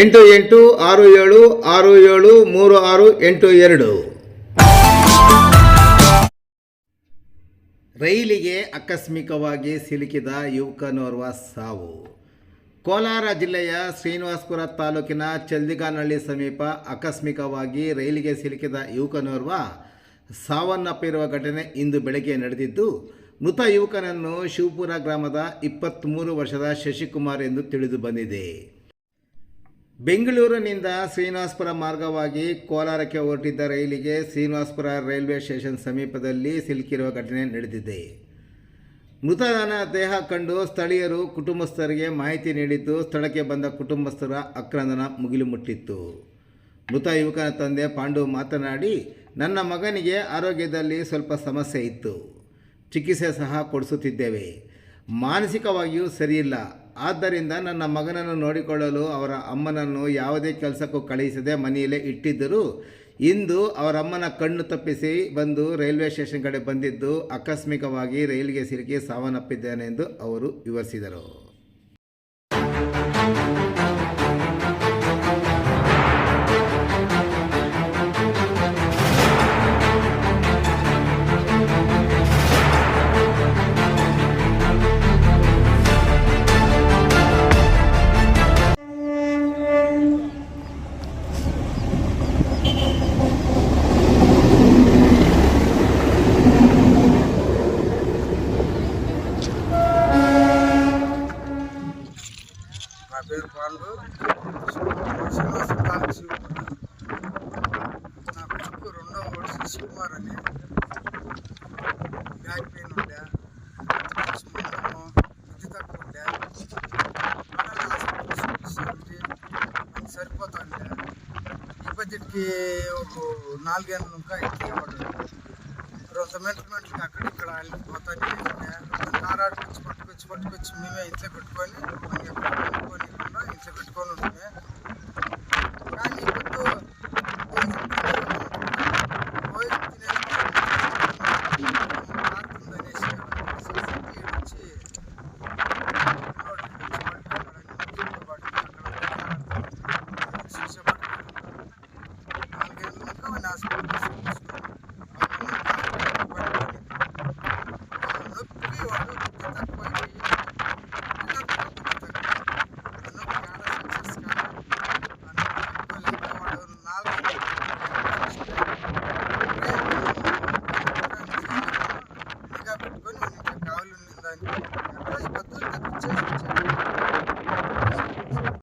ಎಂಟು ಎಂಟು ಆರು ಏಳು ಆರು ಏಳು ಮೂರು ಆರು ಎಂಟು ಎರಡು. ರೈಲಿಗೆ ಆಕಸ್ಮಿಕವಾಗಿ ಸಿಲುಕಿದ ಯುವಕನೋರ್ವ ಸಾವು. ಕೋಲಾರ ಜಿಲ್ಲೆಯ ಶ್ರೀನಿವಾಸಪುರ ತಾಲೂಕಿನ ಚಲ್ದಿಗಾನಹಳ್ಳಿ ಸಮೀಪ ಆಕಸ್ಮಿಕವಾಗಿ ರೈಲಿಗೆ ಸಿಲುಕಿದ ಯುವಕನೋರ್ವ ಸಾವನ್ನಪ್ಪಿರುವ ಘಟನೆ ಇಂದು ಬೆಳಗ್ಗೆ ನಡೆದಿದ್ದು, ಮೃತ ಯುವಕನನ್ನು ಶಿವಪುರ ಗ್ರಾಮದ ಇಪ್ಪತ್ತ್ಮೂರು ವರ್ಷದ ಶಶಿಕುಮಾರ್ ಎಂದು ತಿಳಿದು ಬಂದಿದೆ. ಬೆಂಗಳೂರಿನಿಂದ ಶ್ರೀನಿವಾಸಪುರ ಮಾರ್ಗವಾಗಿ ಕೋಲಾರಕ್ಕೆ ಹೊರಟಿದ್ದ ರೈಲಿಗೆ ಶ್ರೀನಿವಾಸಪುರ ರೈಲ್ವೆ ಸ್ಟೇಷನ್ ಸಮೀಪದಲ್ಲಿ ಸಿಲುಕಿರುವ ಘಟನೆ ನಡೆದಿದೆ. ಮೃತನ ದೇಹ ಕಂಡು ಸ್ಥಳೀಯರು ಕುಟುಂಬಸ್ಥರಿಗೆ ಮಾಹಿತಿ ನೀಡಿದ್ದು, ಸ್ಥಳಕ್ಕೆ ಬಂದ ಕುಟುಂಬಸ್ಥರ ಅಕ್ರಂದನ ಮುಗಿಲು ಮುಟ್ಟಿತ್ತು ಮೃತ ಯುವಕನ ತಂದೆ ಪಾಂಡು ಮಾತನಾಡಿ, ನನ್ನ ಮಗನಿಗೆ ಆರೋಗ್ಯದಲ್ಲಿ ಸ್ವಲ್ಪ ಸಮಸ್ಯೆ ಇತ್ತು. ಚಿಕಿತ್ಸೆ ಸಹ ಕೊಡಿಸುತ್ತಿದ್ದೇವೆ. ಮಾನಸಿಕವಾಗಿಯೂ ಸರಿಯಿಲ್ಲ. ಆದ್ದರಿಂದ ನನ್ನ ಮಗನನ್ನು ನೋಡಿಕೊಳ್ಳಲು ಅವರ ಅಮ್ಮನನ್ನು ಯಾವುದೇ ಕೆಲಸಕ್ಕೂ ಕಳುಹಿಸದೆ ಮನೆಯಲ್ಲೇ ಇಟ್ಟಿದ್ದರು. ಇಂದು ಅವರ ಅಮ್ಮನ ಕಣ್ಣು ತಪ್ಪಿಸಿ ಬಂದು ರೈಲ್ವೆ ಸ್ಟೇಷನ್ ಕಡೆ ಬಂದಿದ್ದು, ಆಕಸ್ಮಿಕವಾಗಿ ರೈಲಿಗೆ ಸಿಲುಕಿ ಸಾವನ್ನಪ್ಪಿದ್ದೇನೆಂದು ಅವರು ವಿವರಿಸಿದರು. పేరు పాండు శివకుమార్ నా కొడుకు రెండో వర్షం శివకుమార్ అని. బ్యాక్ పెయిన్ ఉండే. మనము బుద్ధి తక్కువ ఉండే. చూపిస్తుంది అది సరిపోతుండే. ఈ బడ్జెట్కి ఒక నాలుగేళ్ళ ఇంకా ఇంటికి వాడు రొంత మెయింటెనెంట్కి అక్కడిక్కడ వెళ్ళిపోతాను పోతానే పిచ్చి పట్టుకొచ్చి మేమే ఇంట్లో పెట్టుకొని పెట్టుకొని ఇంట్లో పెట్టుకొని ఉంటున్నాయి కానీ ఇప్పుడు Thank you.